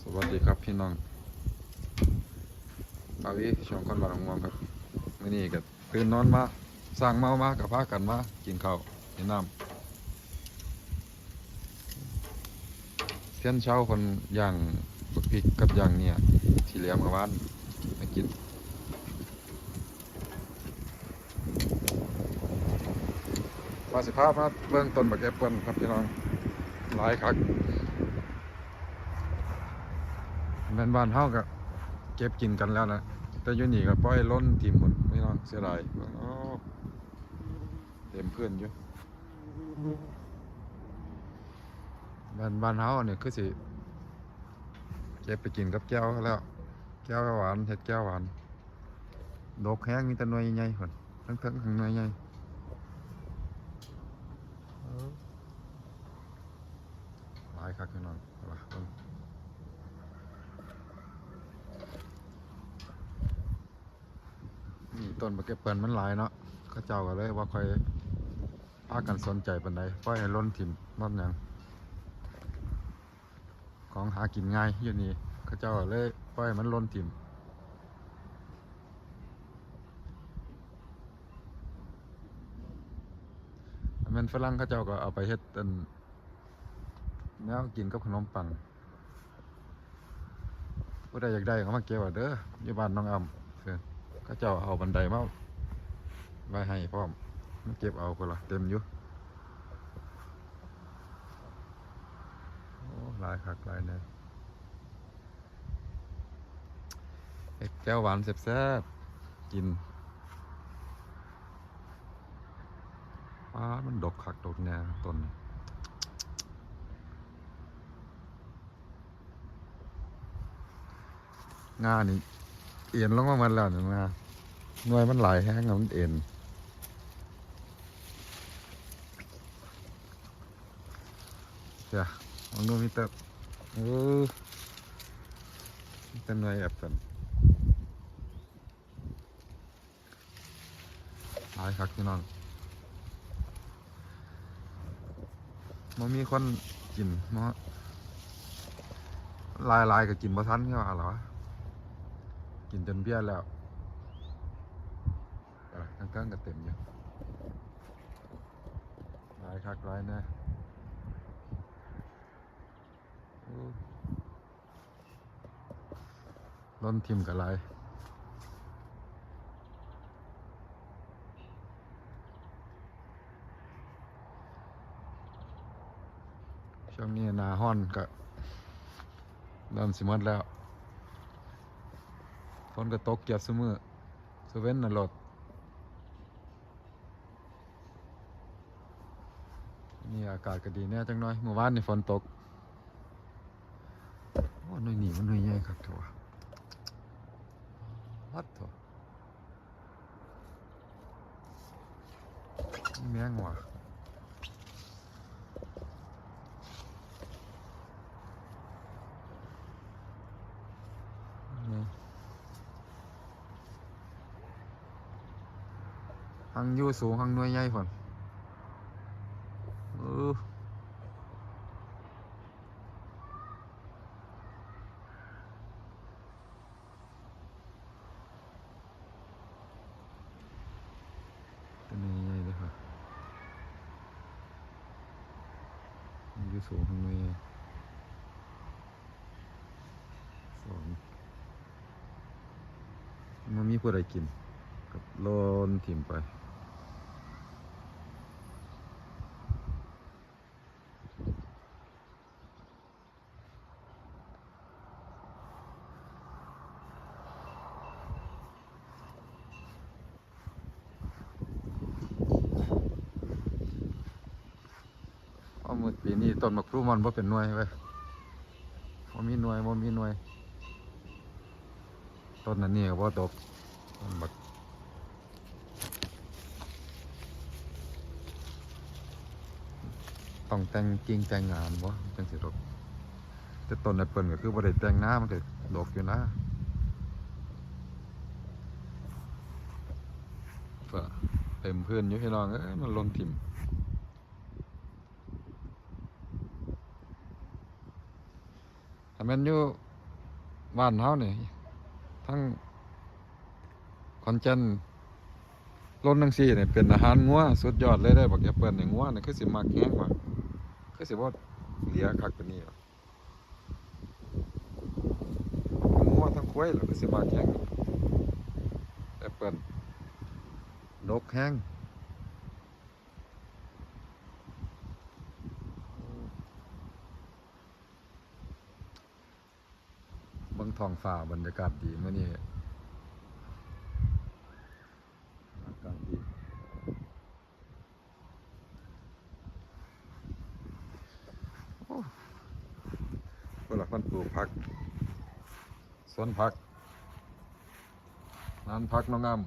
สวัสดีครับพี่น้องอาวิช่องคนบ้านองมองครับมื่อนี้ก็ตื่นนอนมาสร้างเมามากับพากันมากินข้าวกินน้ำเที่ยนเช้าคนย่างบักพริกกับย่างเนี่ยที่เหลือมาบ้านมากินปาสิภาพมาเบื้องต้นบักแอปเปิลครับพี่น้องหลายคัก แม่นบ้านเฮาก็เก็บกินกันแล้วนะแต่อยู่นี่ก็ปล่อยล้นทิ่มหมดไม่น้องเสียดายเต็มเพื่อนอยู่บ้านบ้านเฮาเนี่ยคือสิเก็บไปกินกับแก้วแล้วแก้วหวานเห็ดแก้วหวานดกแห้งมีแต่หน่วยใหญ่ๆคนทั้งทั้งทั้งหน่วยใหญ่เออหลายคักพี่น้องเอาล่ะเบิ่ง นี่ ต้นมะเก็บเปิลมันหลายเนาะเขาเจ้าก็เลยว่าคอยพากันสนใจปันใดปล่อยให้ล้นถิ่มมันหยังของหากินง่ายอยู่นี่เขาเจ้าก็เลยปล่อยมันล้นถิ่มอันนั้นฝรั่งเขาเจ้าก็เอาไปเฮ็ดเป็นแนวกินกับขนมปังผู้ใดอยากได้ก็มาเก็บเอาเด้ออยู่บ้านน้องอ่ำเชิญ ก็เจ้าเอาบันไดมาไว้ให้พร้อมมันเก็บเอาคนละเต็มอยู่โอ้ลายคักลายเนี่ยเอ็กแก้วหวานแซ่บๆกินป้ามันดกคักดกแน่ต้นงานี่ เอียนลงมามันแล้วนี่ยมาหน่วยมันหลายแห้งมันเอ็นเดี๋ยวลองดูมิเตอร์เออมิเตอร์หน่วยแอปเปิลหลายคักพี่น้องมันมีคนกินมะลายลายก็กินบ่ทันเขาว่าเหรอ กินจนเบี้ยแล้วข้างๆก็เต็มอยู่ลายคักลายนะล้นทิมกับลายช่วงนี้นาห้อนก็เริ่มสิมดแล้ว นก็ตกเกียบซุมือสเว้นน่ะรถนี่อากาศก็ดีแน่จังน้อยเมื่อวานในฝนตกโอ้หน่อยหนีมันหน่อยใหญ่ครับทัววัดทัวแมงว่ะนี่ หังอยู่สูงหังหน่วยใหญ่พ่นเออตัวนี้ใหญ่เลยค่ะหังอยู่สูงหังหน่วยใหญ่สองมันมีผู้ใดกินกับโลนถิ่มไป ปีนี้ต้นมะพร้าวมันว่าเป็นหน่วยเว้ยว่ามีหน่วยว่ามีหน่วย ต้นนั้นนี่ก็บ่ตกต้นบักต้องแต่งกิ่งแต่งงานบ่จังสิดอกแต่ต้นแอปเปิลก็คือบ่ได้แต่งหน้ามันก็ดกอยู่นะก็เต็มเพื่อนอยู่พี่น้องเอ้ยมันลนถิ่มถ้า แม่นอยู่บ้านเฮานี่ทั้งคอนเจนล้นทั้งสี่นี่ยเป็นอาหารงัวสุดยอดเลยได้บักแอปเปิ้ลนี่งัวนี่ยคือสิมักแฮงว่ะคือสิบ่เหลียคักกว่านี้หรอกทั้งงัวทั้งควายแล้วคือสิมักแฮงแอปเปิ้ลดกแฮง เบิ่ง ท้องฟ้าบรรยากาศดีมื้อนี้อากาศดีโอ้เวลาเพิ่นปลูกผักสวนผักร้านผักน้องงาม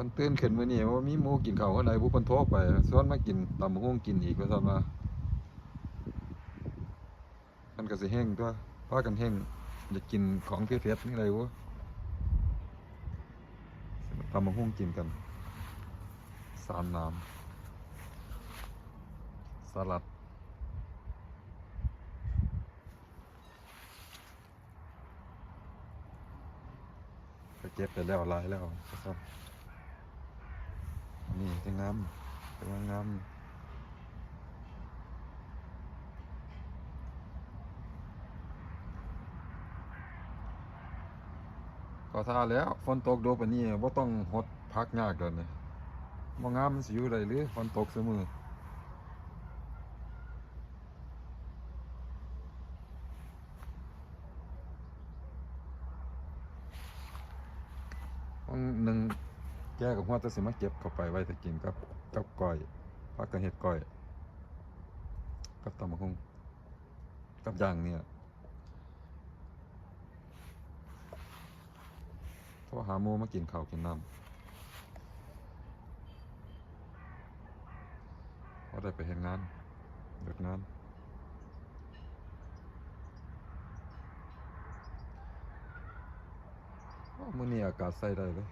พิ่นตื่นขึ้นมื้อนี้ว่ามีหมูกินเขาวเท่าใดผู้พิ่นโทรไปสวนมากินตำหุ่งกินอีกว่าซั่นว่า ก็สิแห้งตัวพากันแห้งอยากกินของเผ็ดๆนี่อะไรวะทำมาหุ้งกินกัน สามน้ำสลัดไปเก็บไปแล้วลายแล้วครับนี่ที่งามที่ว่าง ก็ท่าแล้วฝนตกโดปนนี้บ่ต้องหดพักยากแล้วนี่บ่งามมันสิอยู่ได้หรือฝนตกซุมื้อวันหนึ่งแกกับหัวแตะสิมาเก็บเข้าไปไว้ต่กินกับกับก้อยพักกันเฮ็ดก้อย กับตำบักหุ่งกับย่างเนี่ย โทรหาหมูมากินข้าวกินน้ำพอได้ไปเห็นงานเลิกงานมื้อนี้อากาศใส่ได้เลย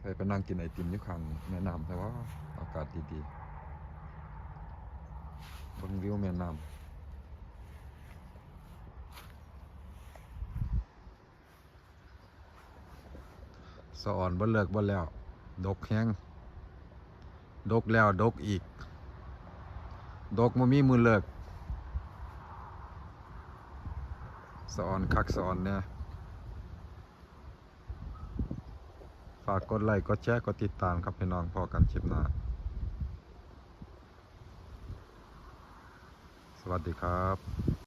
ใส่ไปนั่งกินไอติมอยู่ข้างแม่น้ำแต่ว่าอากาศดีๆ บนวิวแม่น้ำสะอ่อนบ่เลิกบ่แล้ว ดกแห้งดกแล้วดกอีก ดกบ่มีมือเลิกสะอ่อนคักสะอ่อนเนี่ยฝากกดไลค์กดแชร์กดติดตามครับพี่น้องพอกันคลิปหน้า วัสดีครับ